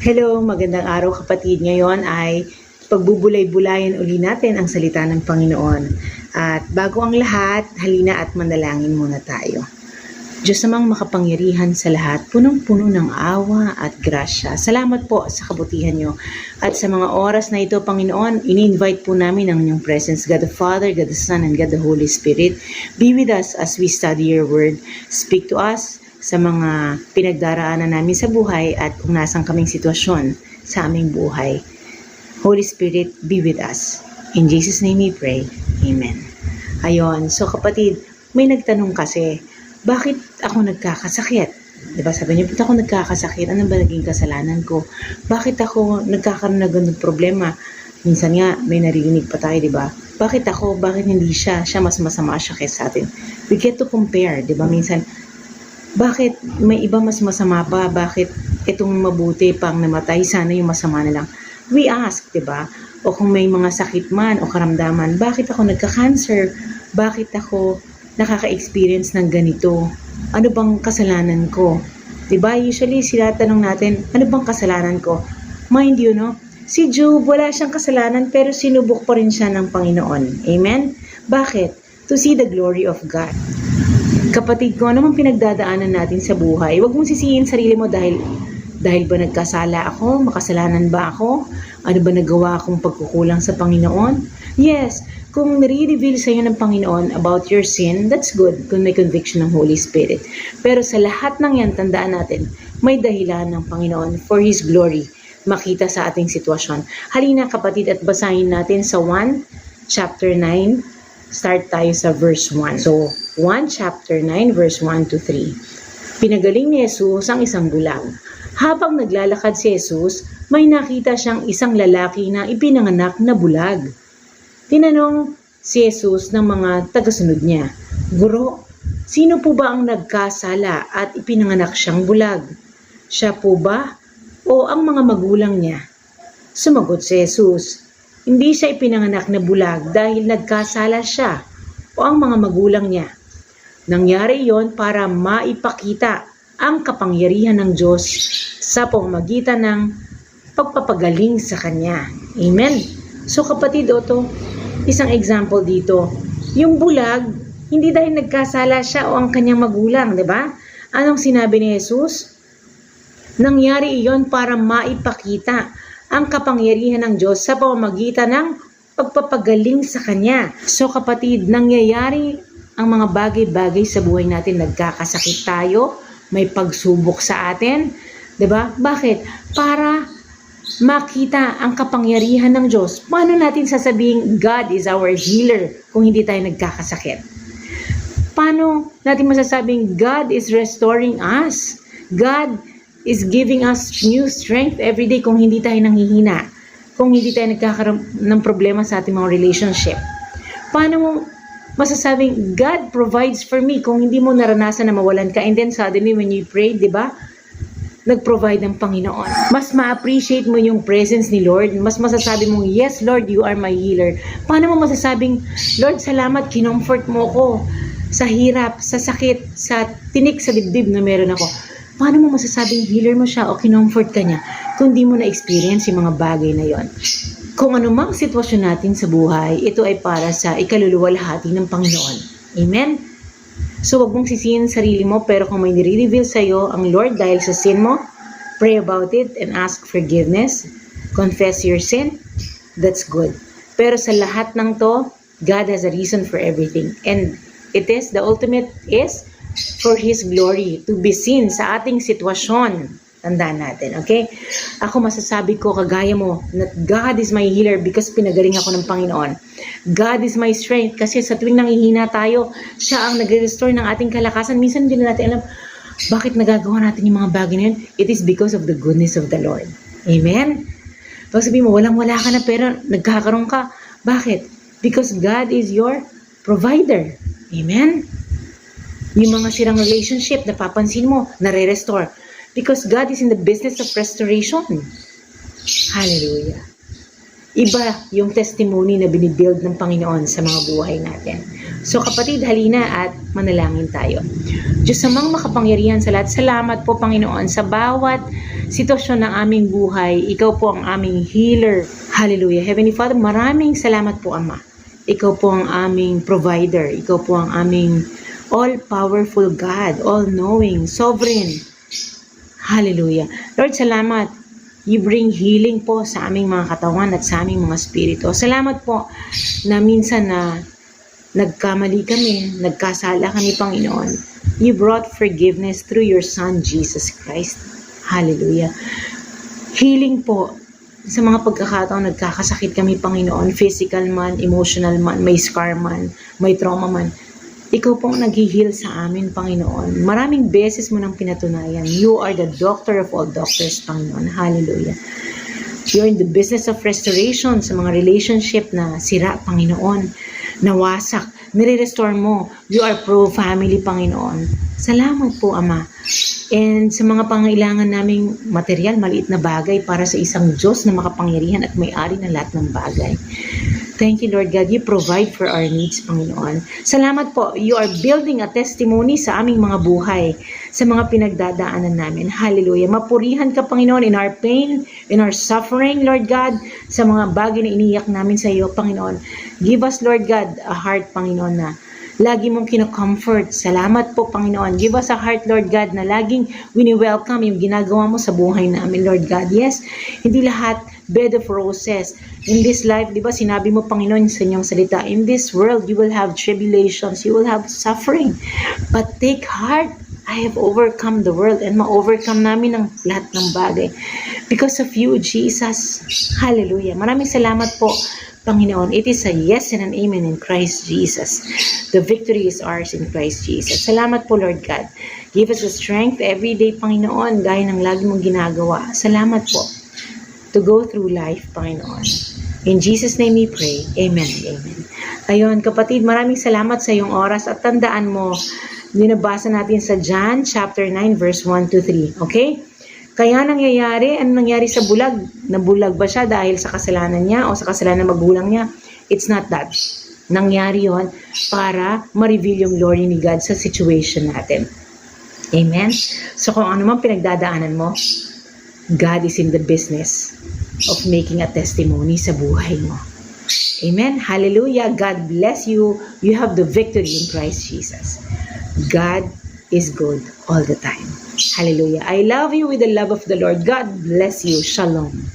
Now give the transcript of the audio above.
Hello, magandang araw kapatid. Ngayon ay pagbubulay-bulayan uli natin ang salita ng Panginoon. At bago ang lahat, halina at manalangin muna tayo. Diyos namang makapangyarihan sa lahat, punong-puno ng awa at grasya. Salamat po sa kabutihan nyo. At sa mga oras na ito, Panginoon, ini-invite po namin ang inyong presence, God the Father, God the Son, and God the Holy Spirit. Be with us as we study your word. Speak to us sa mga pinagdaraanan namin sa buhay at kung nasang kaming sitwasyon sa aming buhay. Holy Spirit, be with us. In Jesus' name we pray. Amen. Ayon, so kapatid, may nagtanong kasi, bakit ako nagkakasakit? Diba sabi niyo, bakit ako nagkakasakit? Ano ba naging kasalanan ko? Bakit ako nagkakaroon na ganun problema? Minsan nga, may naririnig pa tayo, di ba? Bakit ako? Bakit hindi siya? Siya mas masama siya kaysa sa atin. We get to compare, di ba? Minsan, bakit may iba mas masama pa? Bakit itong mabuti pang namatay? Sana yung masama na lang. We ask, di ba? O kung may mga sakit man o karamdaman, bakit ako nagka-cancer? Bakit ako nakaka-experience ng ganito? Ano bang kasalanan ko? Di ba? Usually, sila tanong natin, ano bang kasalanan ko? Mind you, no? Si Job, wala siyang kasalanan pero sinubok pa rin siya ng Panginoon. Amen? Bakit? To see the glory of God. Kapatid ko, ano man pinagdadaanan natin sa buhay, huwag mong sisihin sarili mo dahil dahil ba nagkasala ako? Makasalanan ba ako? Ano ba nagawa akong pagkukulang sa Panginoon? Yes, kung nare-reveal sa iyo ng Panginoon about your sin, that's good kung may conviction ng Holy Spirit. Pero sa lahat ng yan, tandaan natin, may dahilan ng Panginoon for His glory makita sa ating sitwasyon. Halina kapatid at basahin natin sa 1 chapter 9, start tayo sa verse 1. So, 1 chapter 9 verse 1 to 3. Pinagaling ni Jesus ang isang bulag. Habang naglalakad si Jesus, may nakita siyang isang lalaki na ipinanganak na bulag. Tinanong si Jesus ng mga tagasunod niya, Guro, sino po ba ang nagkasala at ipinanganak siyang bulag? Siya po ba o ang mga magulang niya? Sumagot si Jesus, hindi siya ipinanganak na bulag dahil nagkasala siya o ang mga magulang niya. Nangyari yon para maipakita ang kapangyarihan ng Diyos sa pamamagitan ng pagpapagaling sa Kanya. Amen. So kapatid, Oto, isang example dito. Yung bulag, hindi dahil nagkasala siya o ang kanyang magulang, di ba? Anong sinabi ni Jesus? Nangyari iyon para maipakita ang kapangyarihan ng Diyos sa pamamagitan ng pagpapagaling sa Kanya. So kapatid, nangyayari ang mga bagay-bagay sa buhay natin. Nagkakasakit tayo, may pagsubok sa atin. ba? Bakit? Para makita ang kapangyarihan ng Diyos. Paano natin sasabing God is our healer kung hindi tayo nagkakasakit? Paano natin masasabing God is restoring us? God is giving us new strength every day kung hindi tayo nanghihina, kung hindi tayo nagkakaroon ng problema sa ating mga relationship. Paano mo masasabing God provides for me kung hindi mo naranasan na mawalan ka and then suddenly when you pray, di ba? Nag-provide ng Panginoon. Mas ma-appreciate mo yung presence ni Lord. Mas masasabi mong, yes Lord, you are my healer. Paano mo masasabing, Lord, salamat, kinomfort mo ko sa hirap, sa sakit, sa tinik sa dibdib na meron ako. Paano mo masasabing healer mo siya o kinomfort ka niya kung di mo na-experience yung mga bagay na yon? Kung anumang sitwasyon natin sa buhay, ito ay para sa ikaluluwalhati ng Panginoon. Amen? So, wag mong sisihin sarili mo, pero kung may nire-reveal sa'yo ang Lord dahil sa sin mo, pray about it and ask forgiveness. Confess your sin. That's good. Pero sa lahat ng to, God has a reason for everything. And it is, the ultimate is for His glory to be seen sa ating sitwasyon. Tandaan natin, okay? Ako masasabi ko kagaya mo that God is my healer because pinagaling ako ng Panginoon. God is my strength kasi sa tuwing nangihina tayo, siya ang nagre-restore ng ating kalakasan. Minsan hindi na natin alam bakit nagagawa natin yung mga bagay na yun. It is because of the goodness of the Lord. Amen? Pag sabihin mo, walang-wala ka na pero nagkakaroon ka. Bakit? Because God is your provider. Amen? Yung mga sirang relationship, napapansin mo, nare-restore. Because God is in the business of restoration. Hallelujah. Iba yung testimony na binibuild ng Panginoon sa mga buhay natin. So kapatid, halina at manalangin tayo. Diyos amang makapangyarihan sa lahat, salamat po Panginoon sa bawat sitwasyon ng aming buhay. Ikaw po ang aming healer. Hallelujah. Heavenly Father, maraming salamat po Ama. Ikaw po ang aming provider. Ikaw po ang aming all-powerful God, all-knowing, sovereign. Hallelujah. Lord, salamat. You bring healing po sa aming mga katawan at sa aming mga spirito. Salamat po na minsan na nagkamali kami, nagkasala kami, Panginoon. You brought forgiveness through your Son, Jesus Christ. Hallelujah. Healing po sa mga pagkakataon nagkakasakit kami, Panginoon, physical man, emotional man, may scar man, may trauma man. Ikaw pong nag-heal sa amin, Panginoon. Maraming beses mo nang pinatunayan. You are the doctor of all doctors, Panginoon. Hallelujah. You're in the business of restoration sa mga relationship na sira, Panginoon. Nawasak, nire-restore mo. You are pro-family, Panginoon. Salamat po, Ama. And sa mga pangailangan naming material, maliit na bagay para sa isang Diyos na makapangyarihan at may-ari ng lahat ng bagay. Thank you, Lord God. You provide for our needs, Panginoon. Salamat po. You are building a testimony sa aming mga buhay, sa mga pinagdadaanan namin. Hallelujah. Mapurihan ka, Panginoon, in our pain, in our suffering, Lord God, sa mga bagay na iniyak namin sa iyo, Panginoon. Give us, Lord God, a heart, Panginoon, na lagi mong kinocomfort. Salamat po, Panginoon. Give us a heart, Lord God, na laging wini-welcome yung ginagawa mo sa buhay namin, Lord God. Yes, hindi lahat bed of roses. In this life, di ba, sinabi mo, Panginoon, sa inyong salita, in this world, you will have tribulations, you will have suffering. But take heart, I have overcome the world and ma-overcome namin ang lahat ng bagay. Because of you, Jesus. Hallelujah. Maraming salamat po, Panginoon. It is a yes and an amen in Christ Jesus. The victory is ours in Christ Jesus. Salamat po, Lord God. Give us the strength every day, Panginoon, gaya ng lagi mong ginagawa. Salamat po to go through life, Panginoon. In Jesus' name we pray. Amen amen. Ayun, kapatid, maraming salamat sa iyong oras at tandaan mo, binabasa natin sa John chapter 9 verse 1 to 3. Okay? Kaya nangyayari, ano nangyari sa bulag? Nabulag ba siya dahil sa kasalanan niya o sa kasalanan ng magulang niya? It's not that. Nangyari yon para ma-reveal yung glory ni God sa situation natin. Amen? So kung ano man pinagdadaanan mo, God is in the business of making a testimony sa buhay mo. Amen. Hallelujah. God bless you. You have the victory in Christ Jesus. God is good all the time. Hallelujah. I love you with the love of the Lord. God bless you. Shalom.